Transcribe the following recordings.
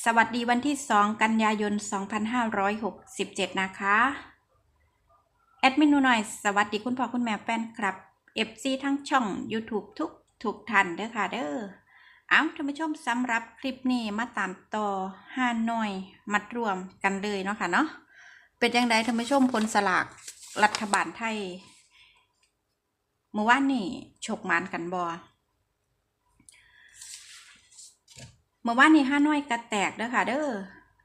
สวัสดีวันที่ 2 กันยายน 2567 นะคะ แอดมินหนูหน่อย สวัสดีคุณพ่อคุณแม่แฟนคลับ FC ทั้งช่อง YouTube ทุกทุกท่านเด้อค่ะเด้อเอาท่านผู้ชมสำหรับคลิปนี้มาตามต่อห้าหน่อยมัดรวมกันเลยเนาะค่ะเนาะเป็นยังไงท่านผู้ชมผลสลากรัฐบาลไทยเมื่อวานนี่ฉกมานกันบอ เมื่อวานนี้ห้าน้อยกระแตกเด้อค่ะ เด้อ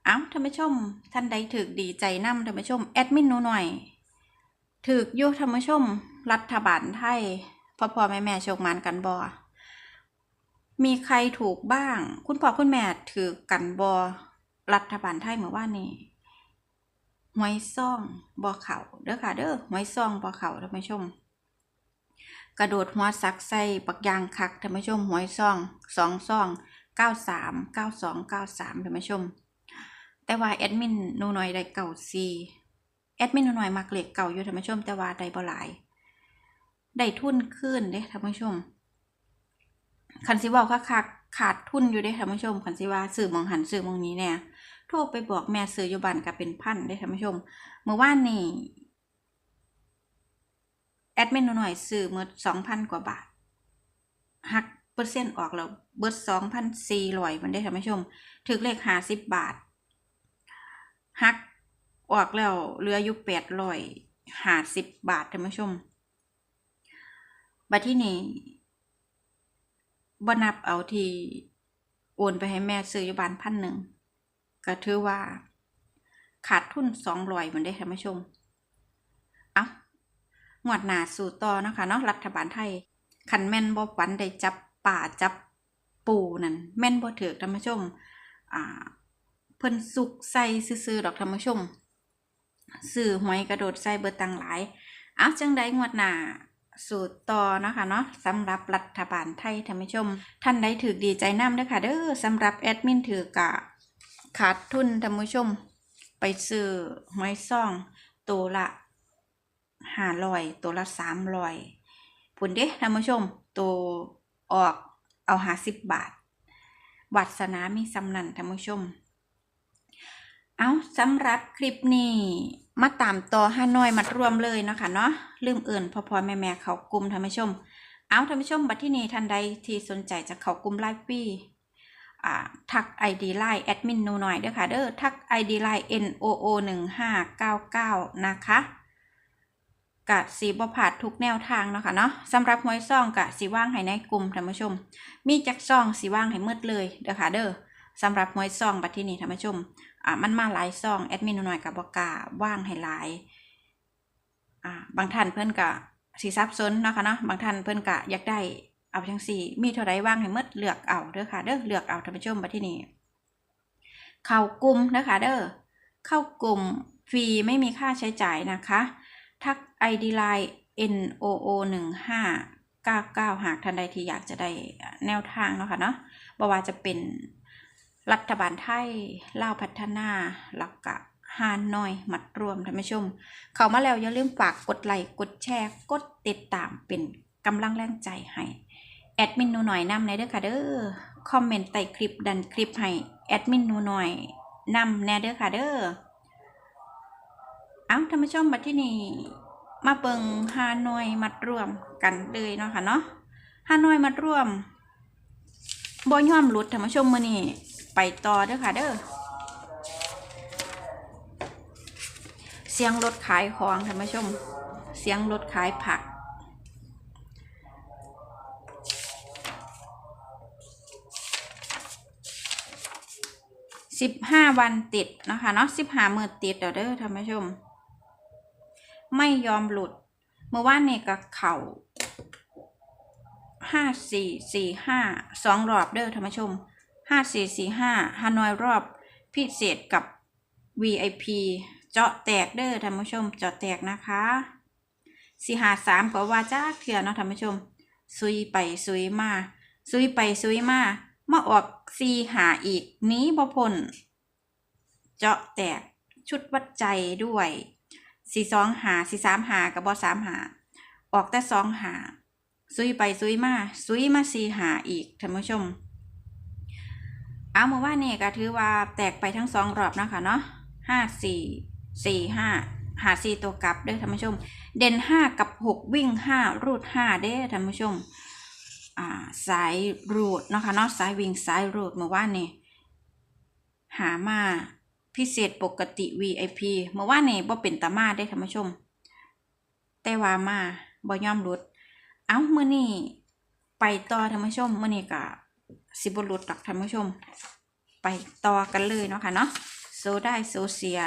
เอ้าท่านผู้ชม ท่านใดถึกดีใจนำท่านผู้ชมแอดมินหนูหน่อยถึกยุท่านผู้ชม รัฐบาลไทยพ่อพ่อแม่แม่โชคมันกันบอมีใครถูกบ้าง คุณพ่อคุณแม่ถือกันบอรัฐบาลไทยเมื่อวานนี้หวยซ่องบอเขาเด้อค่ะ เด้อหวยซ่องบอเขาท่านผู้ชม กระโดดหัวซักใส่ปักยางคักท่านผู้ชมหวยซ่องสองซ่ององ เก้าสามท่านผู้ชม แต่ว่าแอดมินนูหน่อยได้เก่าซีแอดมินนูหน่อยมักเหล็กเก่าอยู่ท่านผู้ชม แต่ว่าได้บ่หลายได้ทุนขึ้นเด้ท่านผู้ชมคันสิเว่าคักคักๆขาดทุนอยู่เด้ท่านผู้ชมคันสิว่าสื่อมองหันสื่อมองนี้เนี่ยโทรไปบอกแม่ซื้ออยู่บ้านก็เป็นพันเด้ท่านผู้ชม เมื่อวานนี่แอดมินหนูหน่อยซื้อเมื่อสองพันกว่าบาทหัก เปอร์เซ็นต์ออกแล้วเบิดสองพันสี่ร้อยมันได้ท่านผู้ชมถึกเลขห้าสิบบาทหักออกแล้วเหลืออยู่แปดร้อยห้าสิบบาทท่านผู้ชมบัดที่นี้บ่นับเอาที่โอนไปให้แม่ซื้ออยู่บานพันหนึ่งก็ถือว่า ขาดทุนสองร้อยมันได้ท่านผู้ชมเอางวดหนาสู่ต่อนะคะเนาะรัฐบาลไทยขันแม่นบ่ฝันได้จับ ป่าจับปูนั่นแม่นบ่ถือท่านผู้ชมอ่าเพิ่นสุกใส่ซื่อๆดอกท่านผู้ชมซื้อหวยกระโดดใส่เบิดตังหลายเอาจังไดงวดหน้าสูตรต่อเนาะค่ะเนาะสำหรับรัฐบาลไทยท่านผู้ชม ท่านใดถือดีใจน้ำเด้อค่ะเด้อสำหรับแอดมินถือกะขาดทุนท่านผู้ชม ไปซื้อหวยซ่องตัวละ500ตัวละ300พุ่นเด้ท่านผู้ชมตัว ออกเอาหาสิบบาท วัดสนามีสำนันท่านผู้ชม เอาสำหรับคลิปนี้มาตามต่อห้าน้อยมัดรวมเลยเนาะคะเนาะลืมเอื่นพอพอแม่แม่เขากลุ่มท่านผู้ชม เอาท่านผู้ชมบัดที่นี้ท่านใดที่สนใจจะเขากลุ่มไลฟ์ปีอ่ทัก ID ไลน์แอดมินนูหน่อยเด้อค่ะเด้อทัก ID ไลน์ n o o 1 5 9 9 นะคะ กะสีบ่ผาดทุกแนวทางเนาะค่ะเนาะสำหรับหวยซ่องกะสีว่างให้ในกลุ่มท่านผู้ชม มีจักซ่องสีว่างให้มืดเลยเด้อค่ะเด้อสำหรับหวยซ่องบัดที่นี้ท่านผู้ชมอ่ามันมาหลายซ่องแอดมินหน่อยกับบกล้าว่างให้หลายอ่าบางท่านเพิ่อนกะสีซับซ้อนเนาะค่ะเนาะบางท่านเพิ่อนกะอยากได้เอาจังสี่มีเท่าไรว่างให้มืดเลือกเอาเด้อค่ะเด้อเลือกเอาท่านผู้ชมบัดที่นี้เข้ากลุ่มนะคะเด้อเข้ากลุ่มฟรีไม่มีค่าใช้จ่ายนะคะ ID Line N O O 1 5 9 9 หากท่านใดที่อยากจะได้แนวทางเนาะค่ะเนาะบ่ว่าจะเป็นรัฐบาลไทยเล่าพัฒนาแล้วก็ฮานนอยมัดรวมท่านผู้ชม เข้ามาแล้วอย่าลืมฝากกดไลค์กดแชร์กดติดตามเป็นกำลังแรงใจให้แอดมินหนูหน่อยนำในเด้อค่ะเด้อคอมเมนต์ใต้คลิปดันคลิปให้แอดมินหนูหน่อยนำแน่เด้อค่ะเด้อเอาท่านผู้ชมบัดที่นี่ มาเบิงฮานอยมัดรวมกันเลยเนาะค่ะเนาะฮานอยมัดรวมบ่ยอมหลุดท่านผู้ชมมือนี้ไปต่อเด้อค่ะเด้อเสียงรถขายของท่านผู้ชม เสียงรถขายผักสิบห้าวันติดนะคะเนาะสิบห้ามือติดเดี๋ยวเด้อท่านผู้ชม ไม่ยอมหลุด เมื่อวานนี่ก็เข่าห้าสี่สี่ห้าสองรอบเด้อท่านผู้ชมห้าสี่สี่ห้าฮานอยรอบพิเศษกับ VIP เจาะแตกเด้อท่านผู้ชม เจาะแตกนะคะสี่หาสามก็ว่าจ้าเถื่อเนาะท่านผู้ชม ซุยไปซุยมา ซุยไปซุยมามาออกซีหาอีกนี้บ่พ้นเจาะแตกชุดวัดใจด้วย สี่สองหาสี่สามหากับบอสามหาออกแต่สองหาซุยไปซุยมาซุยมาซีหาอีกท่านผู้ชม เอามาว่านี่ก็ถือว่าแตกไปทั้งสองรอบนะคะเนาะห้าสี่สี่ห้าหาสี่ตัวกลับเด้อท่านผู้ชม เด่นห้ากับหกวิ่งห้ารูดห้าเด้อท่านผู้ชมอ่าสายรูดนะคะเนาะสายวิ่งสายรูดเมื่อวานี่หามา พิเศษปกติ VIP เมื่อวานนี่บ่เป็นตามาได้ท่านผู้ชม แต่ว่ามาบ่ยอมรุดเอ้ามื้อนี้ไปต่อท่านผู้ชมมื้อนี้ก็สิบ่หลุดดอกท่านผู้ชม ไปต่อกันเลยเนาะค่ะเนาะโซได้โซเสีย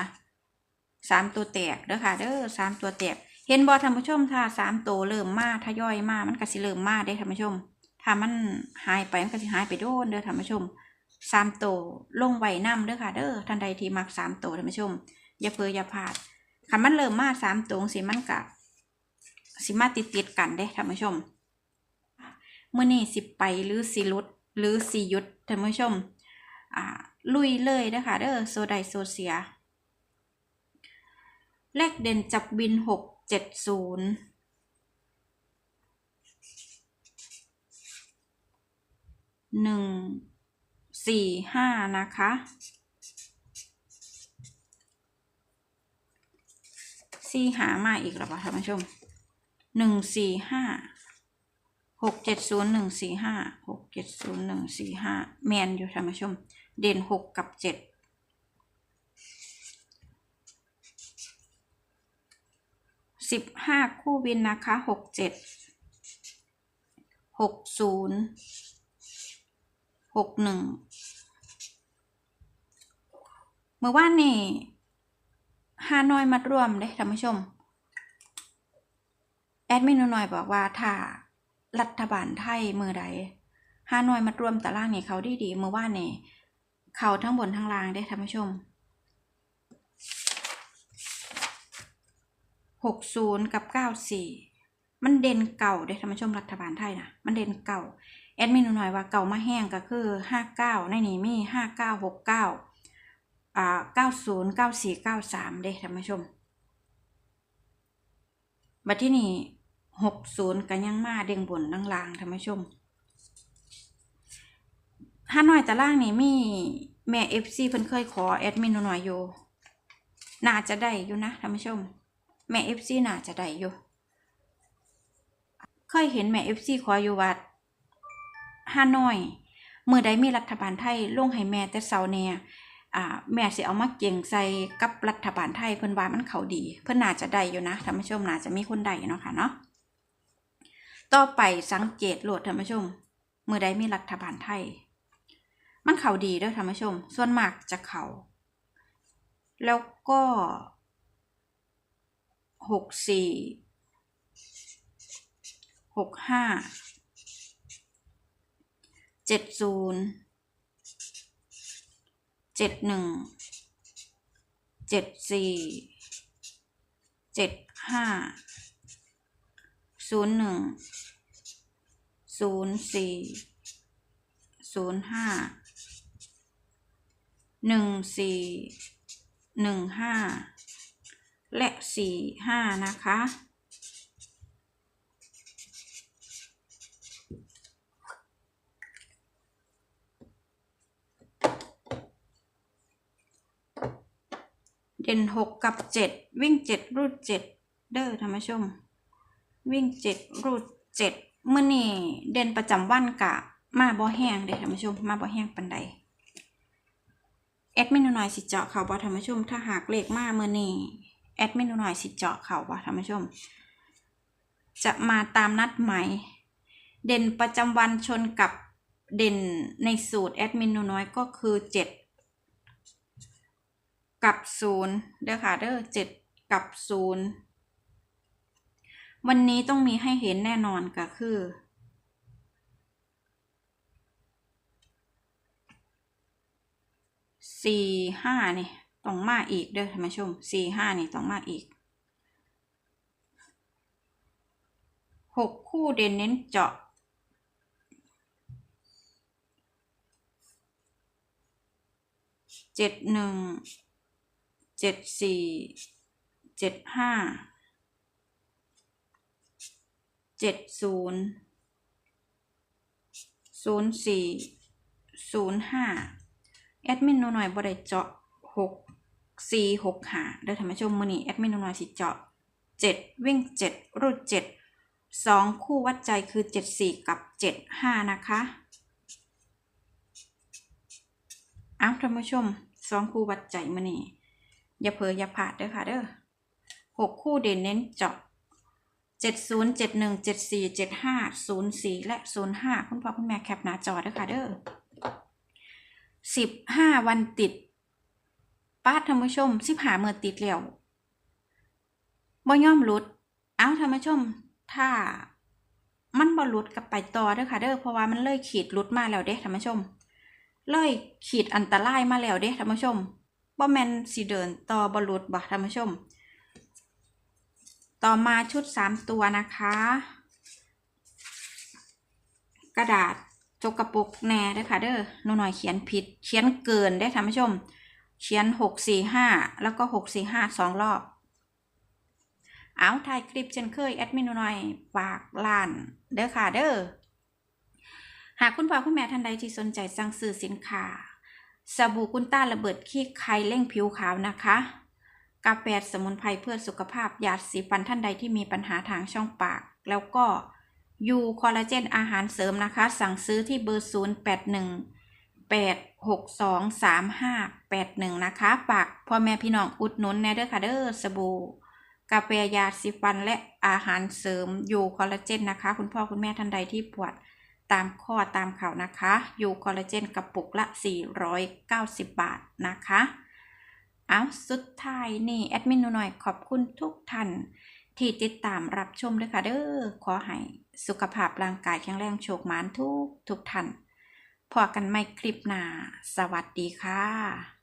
สามตัวแตกเด้อค่ะเด้อสามตัวแตก เห็นบอท่านผู้ชมถ้าสามตัวเริ่มมาทยอยมามันก็สิเริ่มมาได้ท่านผู้ชม ถ้ามันหายไปมันก็สิหายไปโดนเด้อท่านผู้ชม สามตัวลงไว้นํเด้อค่ะเด้อท่านใดที่มักสามตัวท่านผู้ชม อย่าเพออย่าพลาดคันมันเริ่มมาสามตัวสิมันกะสิมาติดติดกันเด้ท่านผู้ชมเมื่อนี้สิไปหรือสิลุดหรือสิยุดท่านผู้ชมอ่าลุยเลยเด้อค่ะเด้อโซไดโซเซียเลขเด่นจับบินหกเจ็ดศูนย์หนึ่ง สี่ห้านะคะ สี่หามาอีกแล้วปะท่านผู้ชมหนึ่งสี่ห้าหกเจ็ดศูนย์หนึ่งสี่ห้าหกเจ็ดศูนย์หนึ่งสี่ห้าแมนอยู่ท่านผู้ชม เด่นหกกับเจ็ดสิบห้าคู่วินนะคะหกเจ็ดหกศูนย์หกหนึ่ง เมื่อวานนี่ฮานอยมัดรวมเด้ท่านผู้ชม แอดมินหน่อยบอกว่าถ้ารัฐบาลไทยมือใดฮานอยมัดรวมตารางนี่เขาดีดีเมื่อวานนี่เขาทั้งบนทั้งล่างได้ท่านผู้ชมหกศูนย์กับเก้าสี่มันเด่นเก่าเด้ท่านผู้ชมรัฐบาลไทยนะมันเด่นเก่าแอดมินหน่อยว่าเก่ามาแห้งก็คือห้าเก้าในนี้มีห้าเก้าหกเก้า อ่าเก้าศูนย์เก้าสี่เก้าสามเด้ท่านผู้ชมบัดที่นี่หกศูนย์กันยังมาเด้งบนล่างลางๆท่านผู้ชมห้าน้อยตารางนี่มีแม่เอฟซีเพิ่นเคยขอแอดมินหน่อยอยู่น่าจะได้อยู่นะท่านผู้ชม แม่เอฟซีน่าจะได้อยู่เคยเห็นแม่เอฟซีขออยู่วัดฮานอยเมื่อใดมีรัฐบาลไทยลงให้แม่แต่เสาเนี่ย อ่าแม่สิเอามาเก่งใส่กับรัฐบาลไทยเพิ่นว่ามันเขาดี เพิ่นน่าจะได้อยู่นะท่านผู้ชมน่าจะมีคนได้เนาะค่ะเนาะต่อไปสังเกตโหลดท่านผู้ชมเมื่อใดมีรัฐบาลไทย มันเขาดีด้อท่านผู้ชม ส่วนมากจะเขาแล้วก็หกสี่หกห้าเจ็ดศูนย์ เจ็ดหนึ่งเจ็ดสี่เจ็ดห้าศูนย์หนึ่งศูนย์สี่ศูนย์ห้าหนึ่งสี่หนึ่งห้าและสี่ห้านะคะ เด่นหกกับเจ็ดวิ่งเจ็ดรูดเจ็ดเด้อท่านผู้ชม วิ่งเจ็ดรูดเจ็ดเมื่อนี่เด่นประจำวันกะมาบ่แห้งเด้อท่านผู้ชม มาบ่แห้งปันใดแอดมินหน่อยสิเจาะเขาบ่ท่านผู้ชม ถ้าหากเลขมาเมื่อนี่แอดมินหน่อยสิเจาะเขาบ่ท่านผู้ชม จะมาตามนัดหมายเด่นประจำวันชนกับเด่นในสูตรแอดมินน้อยก็คือเจ็ด กับศูนย์เด้อค่ะเด้อเจ็ดกับศูนย์วันนี้ต้องมีให้เห็นแน่นอนก็คือสี่ห้านี่ต้องมาอีกเด้อท่านผู้ชมสี่ห้านี่ต้องมาอีกหกคู่เด่นเน้นเจาะเจ็ดหนึ่ง เจ็ดสี่เจ็ดห้าเจ็ดศูนย์ศูนย์สี่ศูนย์ห้าแอดมินหนูหน่อยบ่ได้เจาะหกสี่หกหาเด้อท่านผู้ชมมือนี้แอดมินหนูหน่อยสิเจาะเจ็ดวิ่งเจ็ดรูดเจ็ดสองคู่วัดใจคือเจ็ดสี่กับเจ็ดห้านะคะอ้าวท่านผู้ชมสองคู่วัดใจมือนี้ อย่าเผลออย่าพลาดเด้อค่ะเด้อหกคู่เด่นเน้นเจาะเจ็ดศูนย์เจ็ดหนึ่งเจ็ดสี่เจ็ดห้าศูนย์สี่และศูนย์ห้าคุณพ่อคุณแม่แคปหน้าจอเด้อค่ะเด้อสิบห้าวันติดป้าดท่านผู้ชมสิบหาเมื่อติดแล้วบ่ย่อมหลุด เอ้าท่านผู้ชม ถ้ามันบ่หลุดกับไปต่อเด้อค่ะเด้อเพราะว่ามันเลยขีดหลุดมาแล้วเด้ท่านผู้ชม เลยขีดอันตรายมาแล้วเด้ท่านผู้ชม บ่แมนสิเดินต่อบ่หลุดบ่ท่านผู้ชม ต่อมาชุดสามตัวนะคะ กระดาษจกกระปุกแน่เด้ค่ะเด้อหนูหน่อยเขียนผิด เขียนเกินได้ท่านผู้ชม เขียนหกสี่ห้าแล้วก็หกสี่ห้าสองรอบ เอาถ่ายคลิปเช่นเคย แอดมินหนูหน่อยฝากร้าน เด้อค่ะเด้อหากคุณพ่อคุณแม่ท่านใดที่สนใจสั่งซื้อสินค้า สบู่กุนต้าระเบิดขี้ไข่เร่งผิวขาวนะคะกาแฟสมุนไพรเพื่อสุขภาพยาสีฟันท่านใดที่มีปัญหาทางช่องปาก แล้วก็ยูคอลลาเจนอาหารเสริมนะคะ สั่งซื้อที่เบอร์ 0 8 1 8 6 2 3 5 8 1 นะคะฝากพ่อแม่พี่น้องอุดหนุนแน่เด้อค่ะเด้อสบู่กาแฟยาสีฟันและอาหารเสริมยูคอลลาเจนนะคะ คุณพ่อคุณแม่ท่านใดที่ปวด ตามข้อตามเข่านะคะยูคอลลาเจนกระปุกละ 490 บาทนะคะเอาสุดท้ายนี่แอดมินหน่อยขอบคุณทุกท่านที่ติดตามรับชมด้วยค่ะเด้อขอให้สุขภาพร่างกายแข็งแรงโชคมานทุกทุกท่านพอกันไม่คลิปหน้า สวัสดีค่ะ